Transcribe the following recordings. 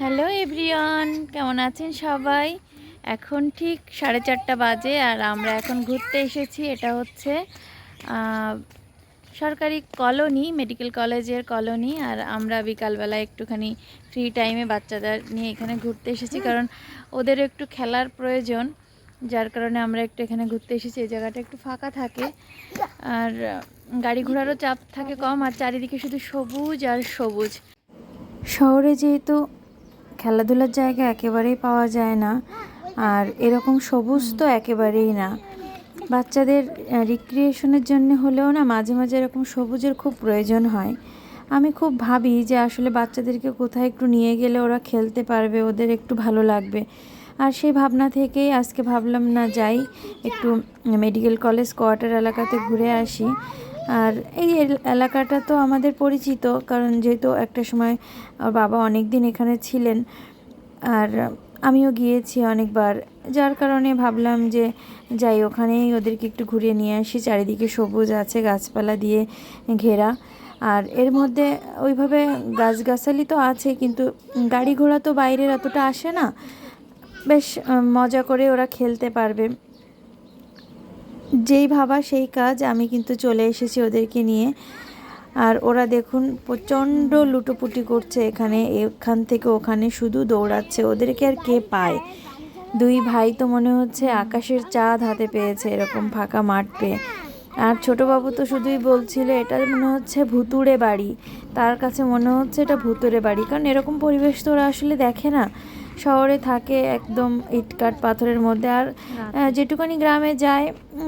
Hello everyone, কেমন আছেন সবাই? এখন ঠিক সাড়ে চারটা বাজে আর আমরা এখন ঘুরতে এসেছি, এটা হচ্ছে সরকারি কলোনি, মেডিকেল কলেজের কলোনি আর আমরা বিকালবেলা একটুখানি ফ্রি টাইমে বাচ্চাদের নিয়ে এখানে ঘুরতে এসেছি কারণ ওদের একটু খেলার প্রয়োজন, যার কারণে আমরা একটু এখানে ঘুরতে এসেছি, এই জায়গাটা একটু ফাঁকা থাকে আর গাড়ি ঘোড়ারও চাপ থাকে কম আর চারিদিকে শুধু সবুজ আর সবুজ। শহরে যেহেতু খেলাধুলার জায়গা একেবারেই পাওয়া যায় না। আর এরকম সবুজ তো একেবারেই না। বাচ্চাদের রিক্রিয়েশনের জন্য হলেও না মাঝে মাঝে এরকম সবুজের খুব প্রয়োজন হয়। আমি খুব ভাবি যে আসলে বাচ্চাদেরকে কোথায় একটু নিয়ে গেলে ওরা খেলতে পারবে, ওদের একটু ভালো লাগবে। আর সেই ভাবনা থেকেই আজকে ভাবলাম না যাই, একটু মেডিকেল কলেজ কোয়ার্টার এলাকাতে ঘুরে আসি। আর এই এল- এলাকাটা তো আমাদের পরিচিত, কারণ যেহেতু একটা সময় ওর বাবা অনেক দিন এখানে ছিলেন, আর আমিও গিয়েছি অনেকবার। যার কারণে ভাবলাম যে যাই, ওখানেই ওদেরকে একটু ঘুরিয়ে নিয়ে আসি, চারিদিকে সবুজ আছে, গাছপালা দিয়ে ঘেরা। আর এর মধ্যে ওইভাবে গাছগাছালি তো আছে, কিন্তু গাড়ি ঘোড়া তো বাইরের অতটা আসে না। বেশ মজা করে ওরা খেলতে পারবে। যেই ভাবা সেই কাজ, আমি কিন্তু চলে এসেছি ওদেরকে নিয়ে। আর ওরা দেখুন প্রচণ্ড লুটোপুটি করছে এখানে, এখান থেকে ওখানে শুধু দৌড়াচ্ছে। ওদেরকে আর কে পায়? দুই ভাই তো মনে হচ্ছে আকাশের চাঁদ হাতে পেয়েছে এরকম ফাঁকা মাঠ। পেয়ে আর ছোটোবাবু তো শুধুই বলছিল, এটা মনে হচ্ছে ভুতুড়ে বাড়ি। তার কাছে মনে হচ্ছে এটা ভুতুড়ে বাড়ি। কারণ এরকম পরিবেশ তো ওরা আসলে দেখে না। শহরে থাকে একদম ইটকাট পাথরের মধ্যে। আর যেটুকুনি গ্রামে যায়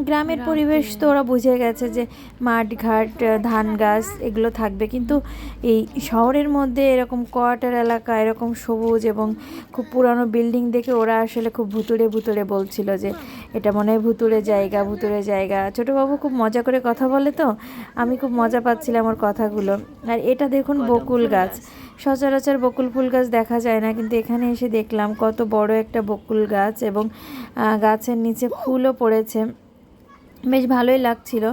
গ্রামের পরিবেশ তো ওরা বুঝে গেছে যে মাঠ ঘাট ধান গাছ এগুলো থাকবে। কিন্তু এই শহরের মধ্যে এরকম কোয়ার্টার এলাকা এরকম সবুজ এবং খুব পুরানো বিল্ডিং দেখে ওরা আসলে খুব ভুতুড়ে ভুতুড়ে বলছিল যে এটা মনে হয় ভুতুড়ে জায়গা ভুতুড়ে জায়গা। ছোটোবাবু খুব মজা করে কথা বলে তো? আমি খুব মজা পাচ্ছিলাম ওর কথাগুলো। আর এটা দেখুন বকুল গাছ। সচরাচর বকুল ফুল গাছ দেখা যায় না, কিন্তু এখানে এসে দেখলাম কত বড় একটা বকুল গাছ এবং গাছের নিচে ফুলও পড়েছে। বেশ ভালোই লাগছিল।